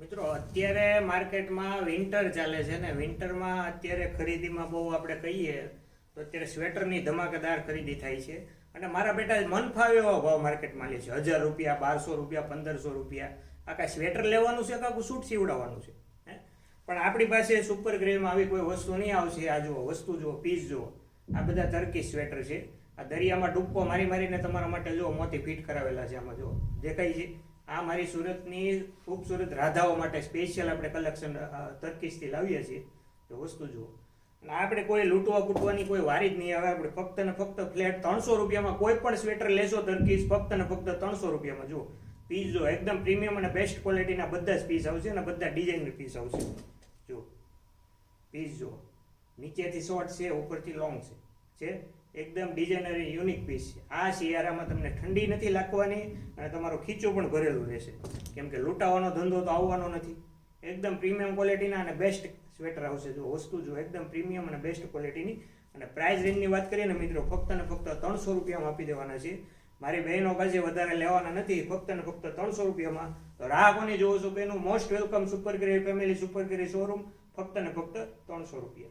મિત્રો, અત્યારે માર્કેટમાં વિન્ટર ચાલે છે ને વિન્ટરમાં અત્યારે ખરીદીમાં બહુ આપણે કહીએ તો અત્યારે સ્વેટરની ધમાકેદાર ખરીદી થાય છે. અને મારા બેટા મન ફાવે એવો ભાવ માર્કેટમાં લે છે. હજાર રૂપિયા, બારસો રૂપિયા, પંદરસો રૂપિયા. આ કાંઈ સ્વેટર લેવાનું છે કાંકું સૂટ સીવડાવવાનું છે? હે? પણ આપણી પાસે સુપર ગ્રેમાં આવી કોઈ વસ્તુ નહીં આવશે. આ જુઓ, વસ્તુ જુઓ પીસ જુઓ. આ બધા ટર્કી સ્વેટર છે. આ દરિયામાં ડૂબકો મારી મારીને તમારા માટે જો મોતી ફિટ કરાવેલા છે આમાં જો દેખાય છે? આ મારી સુરતની ખૂબસૂરત રાધાઓ માટે સ્પેશિયલ આપણે કલેક્શન તર્કીશથી લાવીએ છીએ. તો વસ્તુ જુઓ. અને આપણે કોઈ લૂંટવા કૂટવાની કોઈ વારી જ નહીં. આવે આપણે ફક્ત ને ફક્ત ફ્લેટ ત્રણસો રૂપિયામાં કોઈ પણ સ્વેટર લેશો તર્કીશ ફક્ત ને ફક્ત ત્રણસો રૂપિયામાં જુઓ. પીસ જો એકદમ પ્રીમિયમ અને બેસ્ટ ક્વોલિટીના બધા જ પીસ આવશે અને બધા ડિઝાઇનર પીસ આવશે. જો પીસ જો નીચેથી શોર્ટ છે, ઉપરથી લોંગ છે. છે. એકદમ ડિઝાઇનર યુનિક પીસ છે. આ શિયાળામાં તમને ઠંડી નથી લાગવાની અને તમારો ખીચો પણ ભરેલું રહેશે. કેમ કે લૂંટાવાનો ધંધો તો આવવાનો નથી. એકદમ પ્રીમિયમ ક્વોલિટીના અને બેસ્ટ સ્વેટર આવશે. જો વસ્તુ જો એકદમ પ્રીમિયમ અને બેસ્ટ ક્વોલિટીની અને પ્રાઇસ રેન્જની વાત કરીએ ને મિત્રો, ફક્ત ને ફક્ત ત્રણસો રૂપિયામાં આપી દેવાના છે. મારી બહેનો પાસે વધારે લેવાના નથી. ફક્ત ને ફક્ત ત્રણસો રૂપિયામાં. તો રાહ કોની જોવો છો બેનું? Most welcome super grey family super grey showroom ફક્ત ને ફક્ત ત્રણસો રૂપિયા.